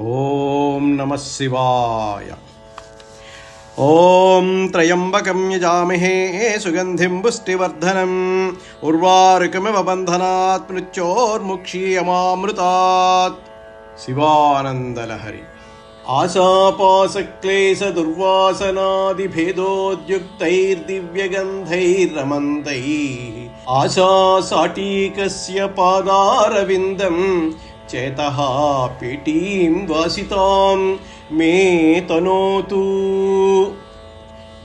ॐ नमः शिवाय। ॐ त्र्यम्बकं यजामहे सुगन्धिं पुष्टिवर्धनम् उर्वारुकमिव बन्धनात् मृत्योर्मुक्षीयमामृतात्। शिवानन्दलहरि। आशापासक्लेशदुर्वासनादिभेदोद्युक्तैर्दिव्यगन्धैरमन्तैः आशासाटीकस्य पादारविन्दम्। చేత చేతః పేటీం వాసితాం మే తనోతు.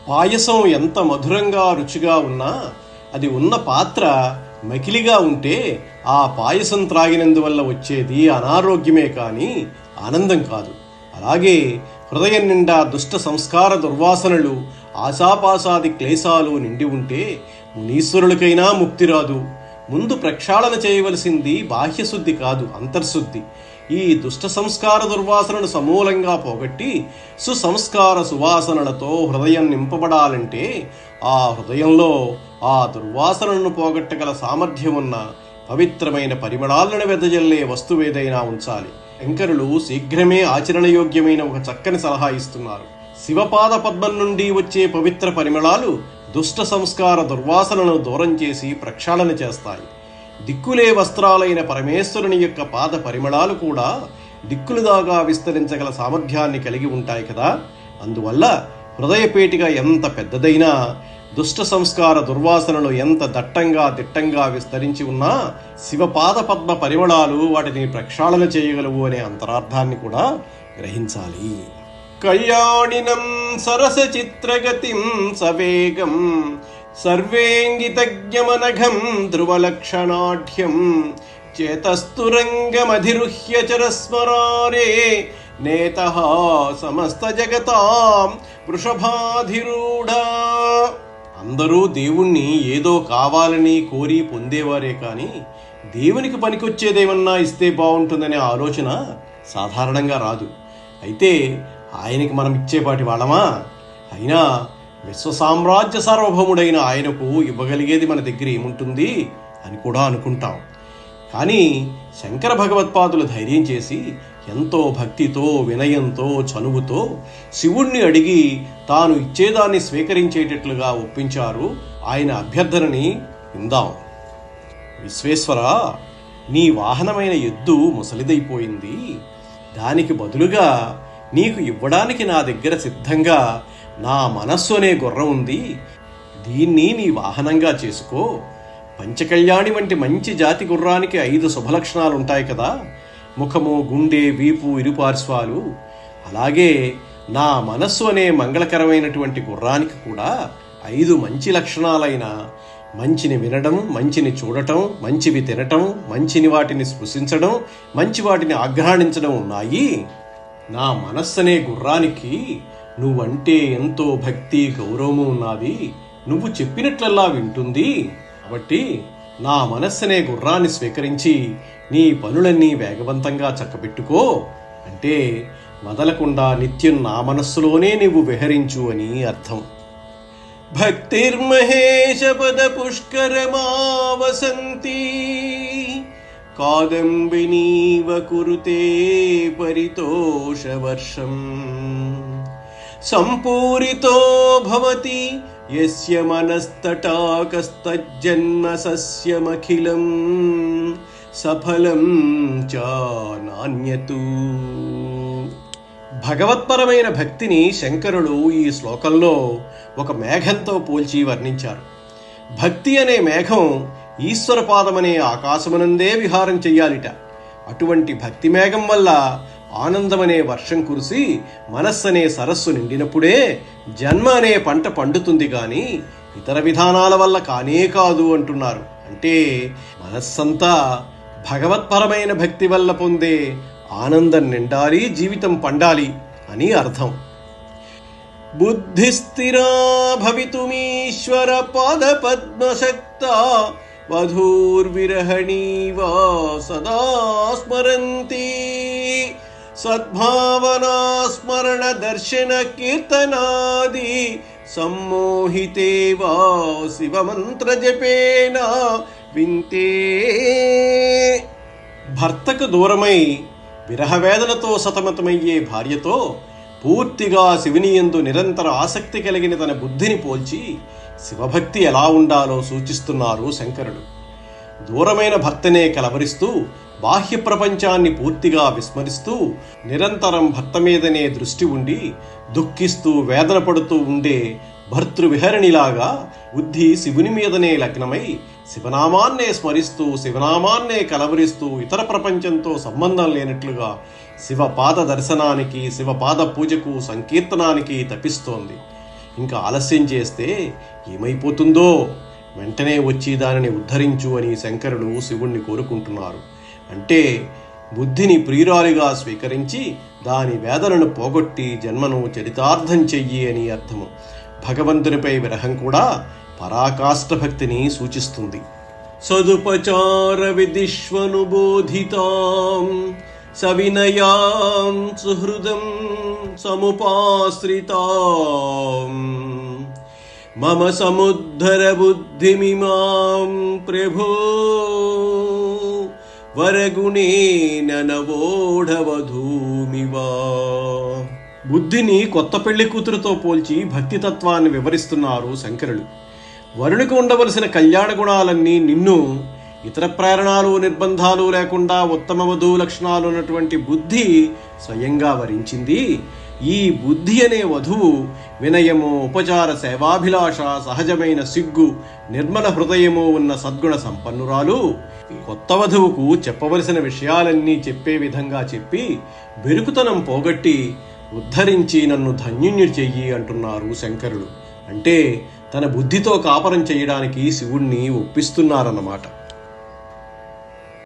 పాయసం ఎంత మధురంగా రుచిగా ఉన్నా అది ఉన్న పాత్ర మకిలిగా ఉంటే ఆ పాయసం త్రాగినందువల్ల వచ్చేది అనారోగ్యమే కానీ ఆనందం కాదు. అలాగే హృదయం నిండా దుష్ట సంస్కార దుర్వాసనలు ఆశాపాసాది క్లేశాలు నిండి ఉంటే మునీశ్వరులకైనా ముక్తి రాదు. ముందు ప్రక్షాళన చేయవలసింది బాహ్యశుద్ధి కాదు అంతర్శుద్ధి. ఈ దుష్ట సంస్కార దుర్వాసనను సమూలంగా పోగొట్టి సుసంస్కార సువాసనలతో హృదయం నింపబడాలంటే ఆ హృదయంలో ఆ దుర్వాసనలను పోగొట్టగల సామర్థ్యం ఉన్న పవిత్రమైన పరిమళాలను వెదజల్లే వస్తువేదైనా ఉంచాలి. శంకరులు శీఘ్రమే ఆచరణయోగ్యమైన ఒక చక్కని సలహా ఇస్తున్నారు. శివపాద పద్మం నుండి వచ్చే పవిత్ర పరిమళాలు దుష్ట సంస్కార దుర్వాసనలను దూరం చేసి ప్రక్షాళన చేస్తాయి. దిక్కులే వస్త్రాలైన పరమేశ్వరుని యొక్క పాద పరిమళాలు కూడా దిక్కులు దాకా విస్తరించగల సామర్థ్యాన్ని కలిగి ఉంటాయి కదా. అందువల్ల హృదయపేటిక ఎంత పెద్దదైనా దుష్ట సంస్కార దుర్వాసనలు ఎంత దట్టంగా దిట్టంగా విస్తరించి ఉన్నా శివపాద పద్మ పరిమళాలు వాటిని ప్రక్షాళన చేయగలవు అనే అంతరార్థాన్ని కూడా గ్రహించాలి. కళ్యాణినం సరస చిత్రగతిం సవేగం సర్వేంగితజ్ఞమనఘం ధ్రువలక్షణాఢ్యం చేతస్తురంగమధిరుహ్య చరస్మరారే నేత సమస్త జగతాం వృషభాధిరూఢ. అందరూ దేవుణ్ణి ఏదో కావాలని కోరి పొందేవారే కానీ దేవునికి పనికొచ్చేదేమన్నా ఇస్తే బాగుంటుందనే ఆలోచన సాధారణంగా రాదు. అయితే ఆయనకి మనం ఇచ్చేపాటి వాళ్ళమా? అయినా విశ్వ సామ్రాజ్య సార్వభౌముడైన ఆయనకు ఇవ్వగలిగేది మన దగ్గర ఏముంటుంది అని కూడా అనుకుంటాం. కానీ శంకర భగవత్పాదులు ధైర్యం చేసి ఎంతో భక్తితో వినయంతో చనువుతో శివుణ్ణి అడిగి తాను ఇచ్చేదాన్ని స్వీకరించేటట్లుగా ఒప్పించారు ఆయన అభ్యర్థనని విందాం. విశ్వేశ్వర నీ వాహనమైన ఎద్దు ముసలిదైపోయింది. దానికి బదులుగా నీకు ఇవ్వడానికి నా దగ్గర సిద్ధంగా నా మనస్సు అనే గుర్రం ఉంది. దీన్ని నీ వాహనంగా చేసుకో. పంచకళ్యాణి వంటి మంచి జాతి గుర్రానికి ఐదు శుభలక్షణాలు ఉంటాయి కదా. ముఖము గుండె వీపు ఇరుపార్శ్వాలు అలాగే నా మనస్సు అనే మంగళకరమైనటువంటి గుర్రానికి కూడా ఐదు మంచి లక్షణాలైన మంచిని వినడం మంచిని చూడటం మంచివి తినటం మంచిని వాటిని స్పృశించడం మంచి వాటిని ఆగ్రహణించడం ఉన్నాయి. నా మనస్సనే గుర్రానికి నువ్వంటే ఎంతో భక్తి గౌరవము ఉన్నది. నువ్వు చెప్పినట్లల్లా వింటుంది. కాబట్టి నా మనస్సనే గుర్రాన్ని స్వీకరించి నీ పనులన్నీ వేగవంతంగా చక్కబెట్టుకో. అంటే వదలకుండా నిత్యం నా మనస్సులోనే నువ్వు విహరించు అని అర్థం. భక్తిర్మహేశ పద పుష్కరమావసంతి. కాదంబినీవ కురుతే పరితోషవర్షం. సంపూరితో భవతి యస్య మనస్తటాకస్తజ్జన్మ సస్యమఖిలం సఫలం చ నాణ్యతు భగవత్పరమైన భక్తిని శంకరుడు ఈ శ్లోకంలో ఒక మేఘంతో పోల్చి వర్ణించారు. భక్తి అనే మేఘం ఈశ్వరపాదమనే ఆకాశమునందే విహారం చెయ్యాలిట. అటువంటి భక్తి మేఘం వల్ల ఆనందమనే వర్షం కురిసి మనస్సనే సరస్సు నిండినప్పుడే జన్మ అనే పంట పండుతుంది గాని ఇతర విధానాల వల్ల కానే కాదు అంటున్నారు. అంటే మనస్సంతా భగవత్పరమైన భక్తి వల్ల పొందే ఆనందం నిండాలి జీవితం పండాలి అని అర్థం. బుద్ధిస్థిరా భవితుమీశ్వర పద పద్మశక్త వధూర్విరహణీవా సదా స్మరంతి సద్భావనా స్మరణ దర్శన కీర్తనాది సమ్మోహితే వా శివమంత్ర జపేన వింతే భర్తకు దూరమై విరహవేదనతో సతమతమయ్యే భార్యతో పూర్తిగా శివుని నిరంతర ఆసక్తి కలిగిన తన బుద్ధిని పోల్చి శివభక్తి ఎలా ఉండాలో సూచిస్తున్నారు శంకరుడు. దూరమైన భర్తనే కలవరిస్తూ బాహ్య ప్రపంచాన్ని పూర్తిగా విస్మరిస్తూ నిరంతరం భర్త మీదనే దృష్టి ఉండి దుఃఖిస్తూ వేదన పడుతూ ఉండే భర్తృవిహరణిలాగా బుద్ధి శివుని మీదనే లగ్నమై శివనామాన్నే స్మరిస్తూ శివనామాన్నే కలవరిస్తూ ఇతర ప్రపంచంతో సంబంధం లేనట్లుగా శివపాద దర్శనానికి శివపాద పూజకు సంకీర్తనానికి తప్పిస్తోంది. ఇంకా ఆలస్యం చేస్తే ఏమైపోతుందో? వెంటనే వచ్చి దానిని ఉద్ధరించు అని శంకరుడు శివుణ్ణి కోరుకుంటున్నారు. అంటే బుద్ధిని ప్రియురాలిగా స్వీకరించి దాని వేదనను పోగొట్టి జన్మను చరితార్థం చెయ్యి అని అర్థము. భగవంతునిపై విరహం కూడా పరాకాష్ట భక్తిని సూచిస్తుంది సదుపచార విదిష్వనుబోధితాం సవినయాం సుహృదం సముపాశ్రితాం మమ సముద్ధర బుద్ధిమిమాం ప్రభో వరగుణేన నవోఢవధూమివా బుద్ధిని కొత్త పెళ్ళి కూతురుతో పోల్చి భక్తి తత్వాన్ని వివరిస్తున్నారు శంకరులు. వరుణికి ఉండవలసిన కళ్యాణ గుణాలన్నీ నిన్ను ఇతర ప్రేరణలు నిర్బంధాలు లేకుండా ఉత్తమ వధువు లక్షణాలు ఉన్నటువంటి బుద్ధి స్వయంగా వరించింది. ఈ బుద్ధి అనే వధువు వినయము ఉపచార సేవాభిలాష సహజమైన సిగ్గు నిర్మల హృదయము ఉన్న సద్గుణ సంపన్నురాలు. కొత్త వధువుకు చెప్పవలసిన విషయాలన్నీ చెప్పే విధంగా చెప్పి బెరుకుతనం పోగొట్టి ఉద్ధరించి నన్ను ధన్యుణ్ణి చెయ్యి అంటున్నారు శంకరుడు అంటే తన బుద్ధితో కాపరం చేయడానికి శివుణ్ణి ఒప్పిస్తున్నారన్నమాట.